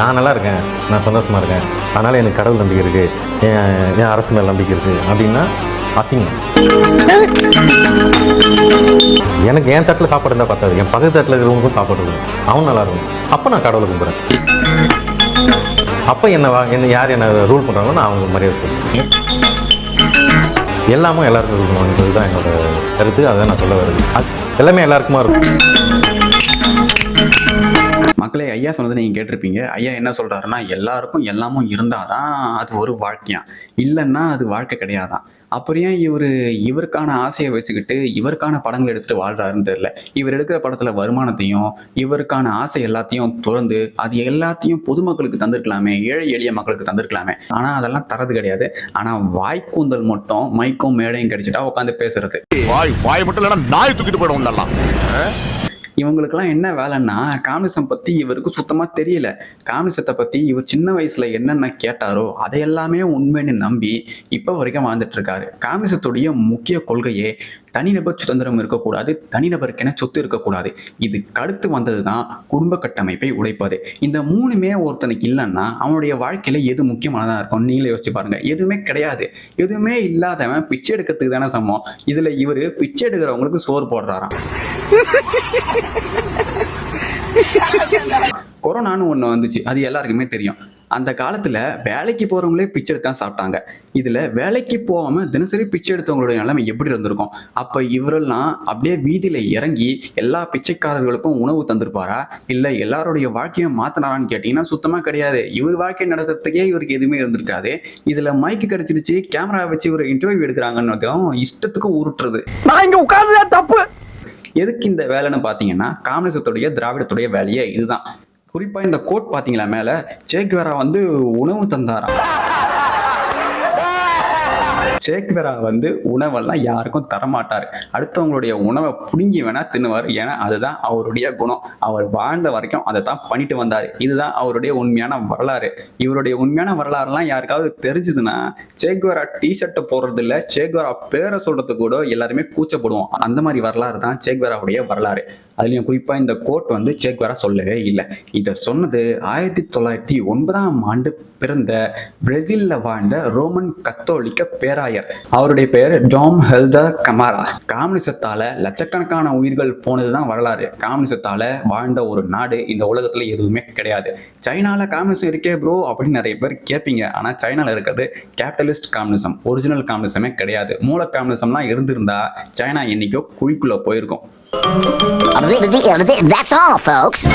நான் நல்லா இருக்கேன். நான் சந்தோஷமாக இருக்கேன். அதனால் எனக்கு கடவுள் நம்பிக்கை இருக்குது என் என் அரசு மேல் நம்பிக்கை இருக்குது அப்படின்னா அசிங்கம். எனக்கு என் தட்டில் சாப்பாடு இருந்தால் பார்த்தாது என் பக்கத்து தட்டில் இருக்கிறவங்களுக்கும் சாப்பாடு இருக்கும் அவன் நல்லா இருக்கும். அப்போ நான் கடவுளை கும்பிட்றேன். அப்போ என்ன வா என்ன யார் என்னை ரூல் பண்ணுறாங்களோ நான் அவங்க மரியாதை சொல்லுவேன் எல்லாமும் எல்லாருக்கும் இருக்கணும்ன்றது தான் என்னோட கருத்து. அதை நான் சொல்ல வருது அது எல்லாமே எல்லாருக்குமா இருக்கும். மக்களே ஐயா சொன்னதை நீங்கள் கேட்டிருப்பீங்க. ஐயா என்ன சொல்றாருன்னா எல்லாருக்கும் எல்லாமும் இருந்தாதான் அது ஒரு வாழ்க்கையா? இல்லைன்னா அது வாழ்க்கை கிடையாதான். அப்புறம் ஏன் இவர் இவருக்கான ஆசையை வச்சுக்கிட்டு இவருக்கான படங்கள் எடுத்துட்டு வாழ்றாருன்னு தெரியல. இவர் எடுக்கிற படத்துல வருமானத்தையும் இவருக்கான ஆசை எல்லாத்தையும் துறந்து அது எல்லாத்தையும் பொதுமக்களுக்கு தந்திருக்கலாமே ஏழை எளிய மக்களுக்கு தந்திருக்கலாமே. ஆனா அதெல்லாம் தரது கிடையாது. ஆனா வாய்க்கூந்தல் மட்டும் மைக்கும் மேடையும் கிடைச்சிட்டா உட்காந்து பேசுறது. வாய் வாய் மட்டும் இல்லைன்னா நாய் தூக்கிட்டு போயிடும் இவங்களுக்கெல்லாம் என்ன வேலைன்னா காமிசம் பத்தி இவருக்கு சுத்தமா தெரியல. காமிசத்தை பத்தி இவர் சின்ன வயசுல என்னென்ன கேட்டாரோ அதை எல்லாமே உண்மைன்னு நம்பி இப்போ வரைக்கும் வாழ்ந்துட்டு இருக்காரு. காமிசத்துடைய முக்கிய கொள்கையே தனிநபர் சுதந்திரம் இருக்கக்கூடாது தனிநபருக்கென சொத்து இருக்கக்கூடாது. இது கடுத்து வந்தது தான் குடும்ப கட்டமைப்பை உடைப்பது. இந்த மூணுமே ஒருத்தனுக்கு இல்லைன்னா அவனுடைய வாழ்க்கையில எது முக்கியமானதாக இருக்கும் நீங்களே யோசிச்சு பாருங்க. எதுவுமே கிடையாது. எதுவுமே இல்லாதவன் பிச்சை எடுக்கிறதுக்கு தானே சமம். இதுல இவரு பிச்சை எடுக்கிறவங்களுக்கு சோறு போடுறாராம். கொரோனான்னு ஒன்று வந்துச்சு. அது எல்லாருக்குமே தெரியும். அந்த காலத்துல வேலைக்கு போறவங்களே பிச்சை எடுத்து தான் சாப்பிட்டாங்க. இதுல வேலைக்கு போகாம தினசரி பிச்சை எடுத்தவங்களுடைய நிலைமை எப்படி இருந்திருக்கும்? அப்ப இவரெல்லாம் அப்படியே வீதியில இறங்கி எல்லா பிச்சைக்காரர்களுக்கும் உணவு தந்திருப்பாரா? இல்ல எல்லாருடைய வாழ்க்கையை மாத்தினாரான்னு கேட்டீங்கன்னா சுத்தமா கிடையாது. இவர் வாழ்க்கை நடத்துறதுக்கே இவருக்கு எதுவுமே இருந்திருக்காது. இதுல மைக்கு கிடைச்சிருச்சு கேமரா வச்சு இவர் இன்டர்வியூ எடுக்கிறாங்கன்னு இஷ்டத்துக்கு உருட்டுறது. நான் இங்க உட்கார்ந்ததே தப்பு. எதுக்கு இந்த வேலைன்னு பார்த்தீங்கன்னா காமனிசத்துடைய திராவிடத்துடைய வேலையே இதுதான். குறிப்பா இந்த கோட் பாத்தீங்களா மேல? சேக்வேரா வந்து உணவு தந்தாராம். சேக்வேரா வந்து உணவெல்லாம் யாருக்கும் தரமாட்டார். அடுத்தவங்களுடைய உணவை புடுங்கி வேணா தின்னுவார். ஏன்னா அதுதான் அவருடைய குணம். அவர் வாழ்ந்த வரைக்கும் அதை தான் பண்ணிட்டு வந்தார். இதுதான் அவருடைய உண்மையான வரலாறு. இவருடைய உண்மையான வரலாறுலாம் யாருக்காவது தெரிஞ்சதுன்னா சேக்வேரா டிஷர்ட்டை போடுறது இல்லை சேக்வேரா பேரை சொல்றது கூட எல்லாருமே கூச்சப்படுவோம். அந்த மாதிரி வரலாறு தான் சேக்வேராவுடைய வரலாறு. அதுலயும் குறிப்பா இந்த கோட் வந்து சேக்வேரா சொல்லவே இல்லை. இதை சொன்னது ஆயிரத்தி தொள்ளாயிரத்தி ஒன்பதாம் ஆண்டு பிறந்த பிரேசில்ல வாழ்ந்த ரோமன் கத்தோலிக்க பேராயர். அவருடைய பெயர் டாம் ஹெல்தர் கமாரா. காமனிசத்தால லட்சக்கணக்கான உயிர்கள் போனதுதான் வரலாறு. காமனிசத்தால வாழ்ந்த ஒரு நாடு இந்த உலகத்துல எதுவுமே கிடையாது. சைனால காமனிசம் இருக்கே ப்ரோ அப்படின்னு நிறைய பேர் கேட்பீங்க ஆனா சைனால இருக்கிறது கேபிட்டலிஸ்ட் காமனிசம் ஒரிஜினல் காமனிசமே கிடையாது. மூல காமனிசம்லாம் இருந்திருந்தா சைனா என்னைக்கோ குழிக்குள்ள போயிருக்கும். That's all, folks.